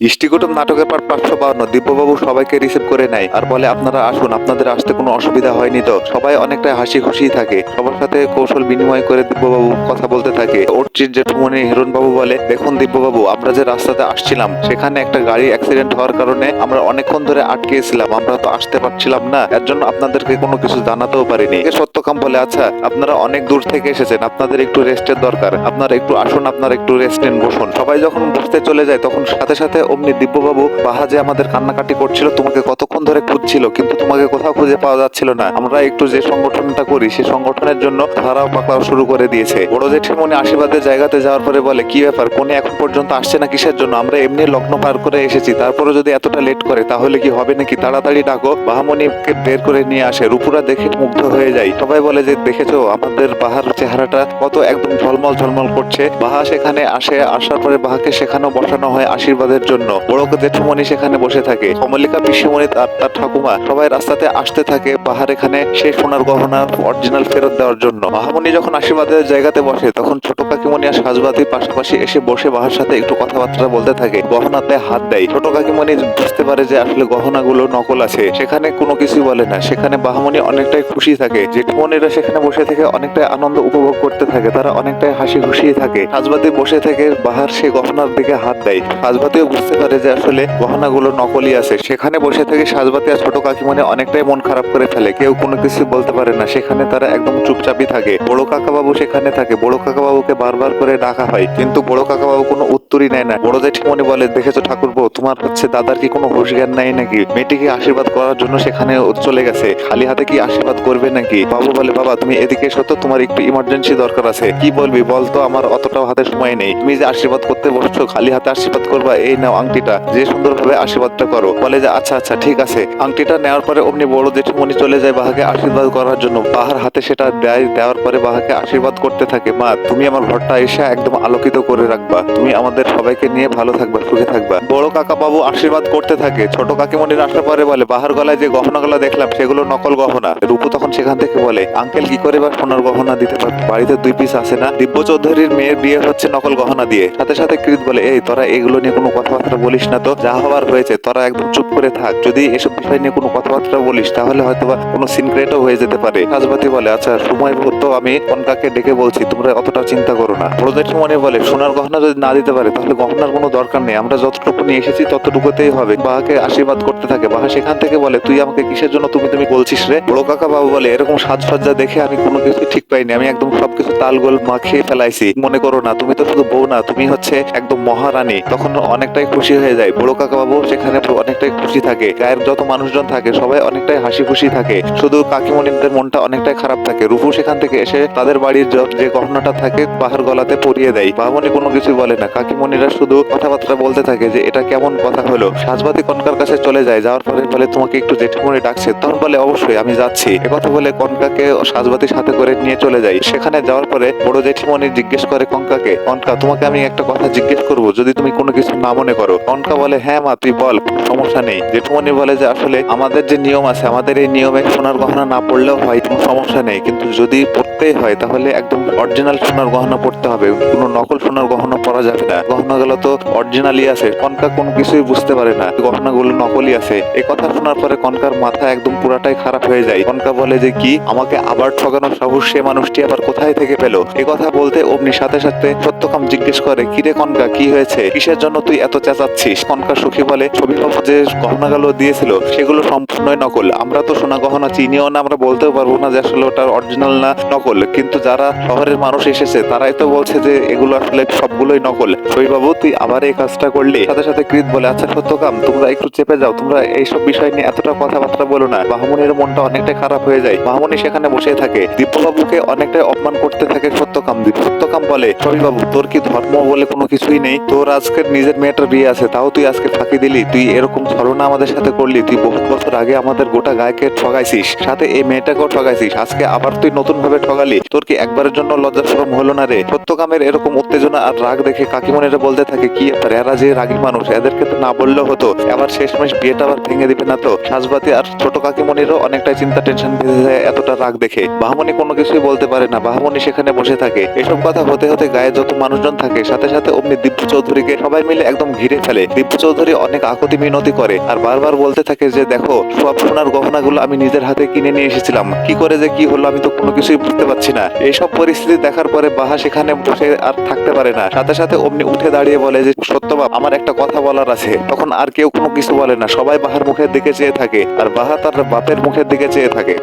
ইষ্টিকুটুম নাটকের পার পাঁচশো বাউন্ন দিব্যবাবু সবাইকে রিসিভ করে নেয়। আর বলে আপনারা আসুন আপনাদের আসতে কোনো অসুবিধা হয়নি তো? সবাই অনেকটা হাসি খুশি থাকে। সবার সাথে কৌশল বিনিময় করে দিব্যবাবু কথা বলতে থাকে। অর্চির জেঠুমনি হিরণ বাবু বলে দেখুন দিব্যবাবু আমরা যে রাস্তাতে আসছিলাম সেখানে একটা গাড়ি অ্যাক্সিডেন্ট হওয়ার কারণে আমরা অনেকক্ষণ ধরে আটকেছিলাম আমরা তো আসতে পারছিলাম না। এর জন্য আপনাদেরকে কোনো কিছু জানাতেও পারিনি। সত্যকাম বলে আচ্ছা আপনারা অনেক দূর থেকে এসেছেন, আপনাদের একটু রেস্টের দরকার, আপনারা একটু আসুন, আপনারা একটু রেস্ট নিন, বসুন। সবাই যখন বসতে চলে যায়, তখন সাথে সাথে অমনি দিব্যবাবু বাহা যে আমাদের কান্নাকাটি করছিল, তোমাকে কতক্ষণ ধরে খুঁজছিল, কিন্তু তোমাকে কোথাও খুঁজে পাওয়া যাচ্ছিল না। আমরা একটু যে সংগঠনটা করি, সেই সংগঠনের জন্য ধারাও পাকড়াও শুরু করে দিয়েছে। বড় জেঠিমনি আশীর্বাদের জায়গাতে যাওয়ার পরে বলে, কি ব্যাপার, কোনে এখন পর্যন্ত আসছে না কিসের জন্য? আমরা এমনি লগ্ন পার করে এসেছি তারপরে যদি এতটা লেট করে, তাহলে কি হবে নাকি? তাড়াতাড়ি ডাকো। বাহামণিকে বের করে নিয়ে আসে, রূপুরা দেখে মুগ্ধ হয়ে যায়। সবাই বলে যে, দেখেছ, আমাদের বাহার চেহারাটা কত একদম ঝলমল ঝলমল করছে। বাহা সেখানে আসে, আসার পরে বাহাকে সেখানেও বসানো হয় আশীর্বাদের জন্য। বড় জেঠুমণি সেখানে বসে থাকে। কমলিকা পিসিমণি, তার তার ঠাকুমা সবাই রাস্তাতে আসতে থাকে বাহার এখানে সেই সোনার গহনা অরিজিনাল ফেরত দেওয়ার জন্য। বাহামণি যখন আশীর্বাদের জায়গাতে বসে, তখন ছোট কাকিমণি আর সাজবাতির পাশাপাশি এসে বসে বাহার সাথে একটু কথাবার্তা বলতে থাকে। গহনাতে হাত দেয়। ছোট কাকিমণি বুঝতে পারে যে, আসলে গহনাগুলো নকল আছে। সেখানে কোনো কিছু বলে না। সেখানে বাহামণি অনেকটাই খুশি থাকে। জেঠুমণিরা সেখানে বসে থেকে অনেকটাই আনন্দ উপভোগ করতে থাকে। তারা অনেকটাই হাসি খুশি থাকে। সাজবাতি বসে থেকে বাহার সে গহনার দিকে হাত দেয়। সাজবাতিও বুঝতে পারে যে আসলে গহনাগুলো নকলই আছে। সেখানে বসে থেকে সাজবাতি আর ছোট কাকিমণি অনেকটাই মন খারাপ করে ফেলে। কেউ কোনো কিছু বলতে পারে না। সেখানে তারা একদম চুপচাপই থাকে। বড় কাকাবাবু সেখানে থাকে। বড় কাকাবাবুকে বারবার করে ডাকা হয়। কিন্তু বড় কাকাবাবু কোনো উত্তরই নেয় না। বড় জেঠিমণি বলে, দেখেছ ঠাকুর ঠাকুরবো তোমার হচ্ছে দাদার কি কোনো হুঁশ জ্ঞান নাই নাকি? মেয়েটিকে আশীর্বাদ করার জন্য সেখানে চলে গেছে। খালি হাতে কি আশীর্বাদ করবে নাকি? বাবু বলে, বাবা, তুমি এদিকে এসো তো, তোমার একটু ইমার্জেন্সি দরকার আছে। কি বলবি? বল তো, আমার অতটাও হাতে সময় নেই। তুমি যে আশীর্বাদ করতে বসছো, খালি হাতে আশীর্বাদ করবা, এই নাও আংটিটা। যে সুন্দরভাবে আশীর্বাদটা করো। বলে যে আচ্ছা আচ্ছা ঠিক আছে। আংটিটা নেওয়ার পরে অমনি বড় জেঠিমণি চলে যায় বাহাকে আশীর্বাদ করার জন্য। বাহার হাতে সেটা দেয়, দেওয়ার পরে বাহাকে আশীর্বাদ করতে থাকে, মা, তুমি আমার ঘরটা এসে একদম আলোকিত করে রাখবা। তুমি আমাদের সবাইকে নিয়ে ভালো থাকবা, সুখে থাকবা। বড় কাকা বাবু আশীর্বাদ করতে থাকে। ছোট কাকিমণির আসার পরে বলে, বাহার গলায় যে গহনাগুলো দেখলাম, সেগুলো নকল গহনা। রূপু তখন সেখান থেকে বলে আঙ্কেল কি করে বা সোনার গহনা দিতে পারবে বাড়িতে দুই পিস আছে না। দিব্য চৌধুরীর মেয়ের বিয়ে হচ্ছে নকল গহনা দিয়ে। সাথে সাথে কৃত বলে, এই, তোরা এগুলো নিয়ে কোনো কথাবার্তা বলিস না তো। যা হওয়ার হয়েছে, তোরা একদম চুপ করে থাক। যদি এসব বিষয় নিয়ে কোনো কথাবার্তা বলিস, তাহলে হয়তো বা কোনো সিনক্রেটও হয়ে যেতে পারে। কাজবাতি বলে আচ্ছা সময় তো আমি কনকাকে ডেকে বলছি, তোমরা অতটা চিন্তা করো না। প্রজেক্ট মনে বলে, সোনার গহনা যদি না দিতে পারে, তাহলে গহনার কোনো দরকার নেই। আমরা যতটুকু নিয়ে এসেছি, ততটুকুতেই হবে। বাহাকে আশীর্বাদ করতে থাকে। বাহা সেখান থেকে বলে, তুই আমাকে কিসের জন্য তুমি তুমি বলছিস রে? বড় কাকা বাবু বলে, এরকম সাজসজ্জা দেখে আমি কোনো কিছু ঠিক পাইনি। আমি একদম সবকিছু তালগোল মাখিয়ে ফেলাইছি। মনে করো না, তুমি তো শুধু বউ না, তুমি হচ্ছে একদম মহারানী। তখন অনেকটাই খুশি হয়ে যায়। বড় কাকা বাবু সেখানে অনেকটাই খুশি থাকে। গায়ের যত মানুষজন থাকে, সবাই অনেকটাই হাসি খুশি থাকে। শুধু কাকিমণিদের মনটা অনেকটাই খারাপ থাকে। রুফু সেখান থেকে এসে তাদের বাড়ির যে গহনাটা থাকে বাহার গলাতে পরিয়ে দেয়। বাহমণি কোনো কিছু বলে না। কাকিমণিরা শুধু কথাবার্তা বলতে থাকে যে, এটা কেমন কথা হলো? সাজবাতি কনকার কাছে চলে যায়। যাওয়ার পরে বলে, তোমাকে একটু জেঠিমণি ডাকছে। তখন বলে, অবশ্যই, আমি যাচ্ছি। একথা বলে কনকাকে সাজবাতির সাথে করে নিয়ে চলে যাই। সেখানে যাওয়ার পরে বড় জেঠিমণি জিজ্ঞেস করে কনকাকে কঙ্কা, তোমাকে আমি একটা কথা জিজ্ঞেস করব, যদি তুমি কোনো কিছু না মনে করো। কঙ্কা বলে হ্যাঁ মা, তুই বল, সমস্যা নেই। জেঠুমণি বলে যে, আসলে আমাদের যে নিয়ম আছে, আমাদের এই নিয়মে সোনার গহনা না পড়লেও হয়, কোনো সমস্যা নেই। কিন্তু যদি পড়তেই হয়, তাহলে একদম অরিজিনাল সোনার গহনা পড়তে হবে। কোনো নকল সোনার গহনা পরা যাবে না। গহনাগুলো তো অরিজিনালি আছে। কনকা কোনো কিছুই বুঝতে পারে না। গহনাগুলো নকলই আছে। এই কথা শোনার পরে কনকার মাথা একদম পুরাটাই খারাপ হয়ে যায়। কনকা বলে যে, কি? আমাকে আবার ঠকানোর সাহস সে মানুষটি আবার কোথায় থেকে পেল? এ কথা বলতে অমনি সাথে সাথে সত্যকাম জিজ্ঞেস করে কিরে কনকা, কি হয়েছে? কিসের জন্য তুই এত চেঁচাচ্ছিস? কনকা সুখী বলে, ছবি বাবু যে গহনাগুলো দিয়েছিল, সেগুলো সম্পূর্ণই নকল। আমরা তো সোনা গহনা চিনিও না, আমরা বলতেও পারব না যে আসলে ওটা অরিজিনাল না, নকল কিন্তু যারা শহরের মানুষ এসেছে, তারাই তো বলছে যে এগুলো আসলে সবগুলোই নকল। বাবু তুই আবার এই কাজটা করলি? সাথে সাথে কৃত বলে আচ্ছা সত্যকাম, তোমরা একটু চেপে যাও, তোমরা এইসব বিষয় নিয়ে এতটা কথাবার্তা বলো না। বাহমনির মনটা অনেকটাই খারাপ হয়ে যায়। বাহমনি সেখানে বসে থাকে। দিব্যবাবুকে অনেকটাই অপমান করতে থাকে সত্যকাম দীপ। সত্যকাম বলে বাবু তোর কি ধর্ম বলে কোনো কিছুই নেই? তোর আজকে নিজের মেয়েটার বিয়ে আছে, তাও তুই আজকে ফাঁকি দিলি? তুই এরকম ছলনা আমাদের সাথে করলি, তুই বহুত বছর আগে আমাদের গোটা গায়কে ঠগাইছিস, সাথে এই মেয়েটাকেও ঠগাইছিস, আজকে আবার তুই নতুন ভাবে ঠগালি তোর কি একবারের জন্য লজ্জা শরম হলো না রে? সত্যকামের এরকম উত্তেজনা আর রাগ দেখে কাকিমণিরা বলতে থাকে, কি ব্যাপার, এরা যে রাগী মানুষ, এদেরকে তো না বললেও হতো। আবার শেষমেশ বিয়েটা আবার ভেঙে দিবে না তো? সাজবাতি আর ছোট কাকিমণিরও অনেকটাই চিন্তা, টেনশন বেঁধে যায় এতটা রাগ রাগ দেখে। বাহামণি কোনো কিছুই বলতে পারে না, বাহামণি সেখানে বসে থাকে। এসব কথা হতে হতে গায়ে যত মানুষজন থাকে, সাথে সাথে অমনি দিব্য চৌধুরীকে সবাই মিলে একদম ঘিরে ফেলে। দিব্য চৌধুরী অনেক আকতি মিনতি করে আর বারবার বলতে থাকে যে, দেখো, সব সোনার গহনাগুলো আমি নিজের হাতে কিনে নিয়ে এসেছিলাম। কি করে যে কি হলো আমি তো কোনো কিছুই বুঝতে পারছি না। এইসব পরিস্থিতি দেখার পরে বাহা সেখানে বসে আর থাকতে পারে না। সাথে সাথে অমনি উঠে দাঁড়িয়ে বলে যে সত্যবাব আমার একটা কথা বলার আছে। তখন আর কেউ কোনো কিছু বলে না। সবাই বাহার মুখের দিকে চেয়ে থাকে। আর বাহা তার বাপের মুখের দিকে চেয়ে থাকে।